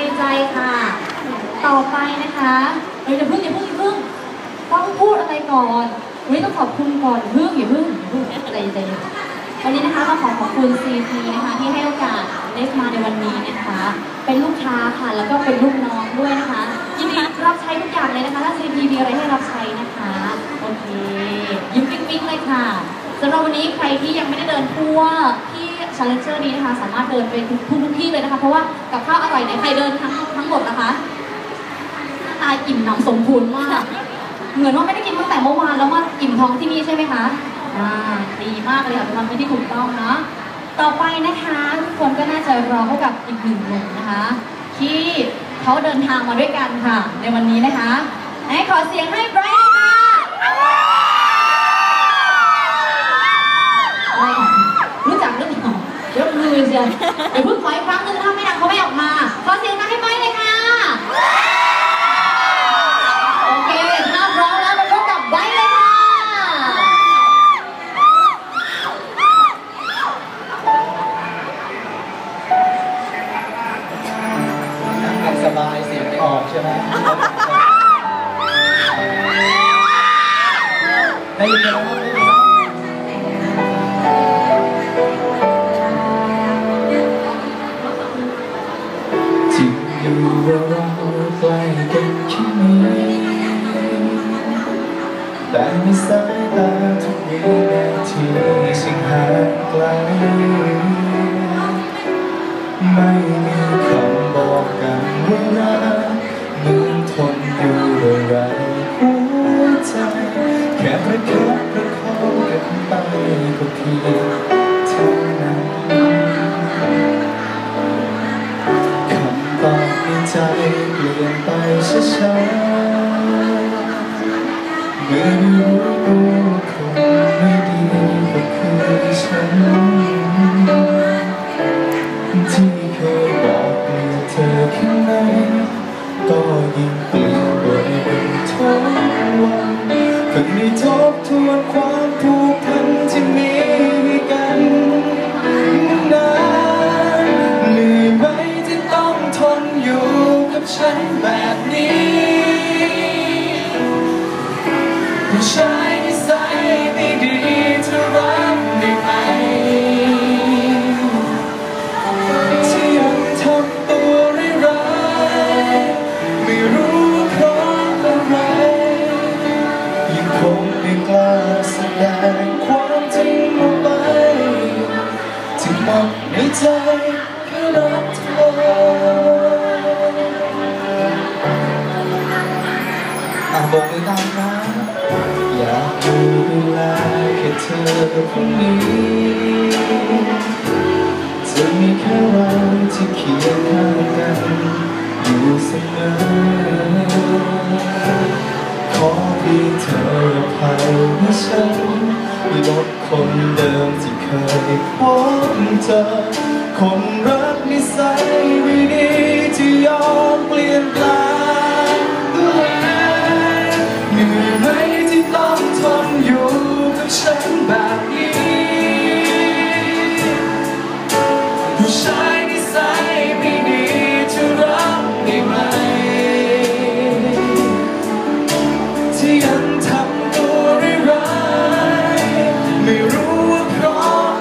ดีใจค่ะ ต่อไปนะคะเฮ้ยอย่าเพิ่งอย่าเพิ่งอย่าเพิ่งต้องพูดอะไรก่อนเฮ้ยต้องขอบคุณก่อนเพิ่งอย่าเพิ่งอย่าเพิ่งใจเย็นวันนี้นะคะเราขอขอบคุณ CP นะคะที่ให้โอกาสได้มาในวันนี้นะคะ เป็นลูกค้าค่ะแล้วก็เป็นลูกน้องด้วยนะคะยินดีรับใช้ทุกอย่างเลยนะคะถ้า CP มีอะไรให้รับใช้นะคะโอเคยิ้มปิ๊งๆเลยค่ะสำหรับวันนี้ใครที่ยังไม่ได้เดินทั่วที่ Challenger นี้นะคะ สามารถเดินไปทุกทุกที่เลยนะคะ เพราะว่ากับข้าวอร่อยเนี่ยใครเดินทั้งทั้งหมดนะคะตายอิ่มหนำสมบูรณ์มาก เหมือนว่าไม่ได้กินตั้งแต่เมื่อวานแล้วมาอิ่มท้องที่นี่ใช่ไหมคะอ่าดีมากเลยค่ะเป็นความคิดที่ถูกต้องเนาะต่อไปนะคะทุกคนก็น่าจะรอพบกับอีกหนึ่งหนุ่มนะคะ ที่เขาเดินทางมาด้วยกันค่ะ ในวันนี้นะคะให้ขอเสียงให้ไบรท์ กมือเชียวเดี๋ยวเพิ่งขออีกครั้งหนึงถ้าไม่ดังเขาไม่ออกมา ขอเสียงดังให้ไบรท์เลยค่ะ โอเคถ้าพร้อมแล้วเราพบกับไบรท์เลยค่ะนั่งกันสบายเสียงไม่ออกใช่ไหมได้ยินแล้วครับ แต่ในสายตาทุกวินาทีสิ่งห่างไกลไม่มีคำบอกกันว่ารัก ผู้ชายนิสัยไม่ดีเธอรับได้ไหมที่ยังทำตัวร้ายๆไม่รู้เพราะอะไรยังคงไม่กล้าแสดงความจริงออกไปที่หมดในใจแค่รัก บอกมือตามนะอยากดูแลแค่เธอคนนี้จะมีแค่เราที่เคียงข้างกันอยู่เสมอขอเพียงเธออภัยให้ฉันลบคนเดิมที่เคยพบเจอคนรักนิสัยไม่ดีที่ยอมเปลี่ยนแปลง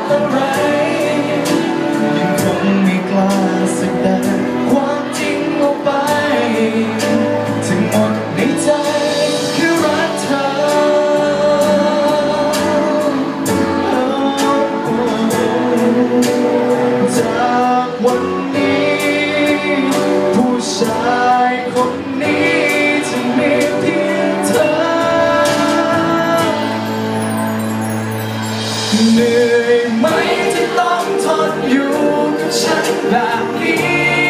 อะไรยังคงม่กล้าแสดงความจริงออกไป ถึงหมดในใจคือรักเธอ จากวัน เหนื่อยไหมที่ต้องทนอยู่กับฉันแบบนี้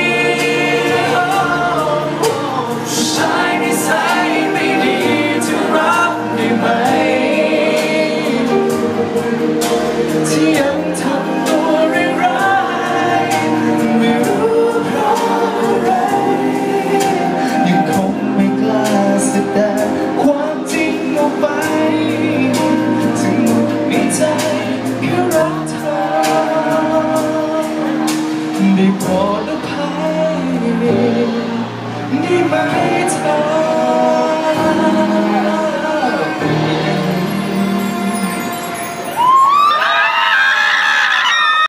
back.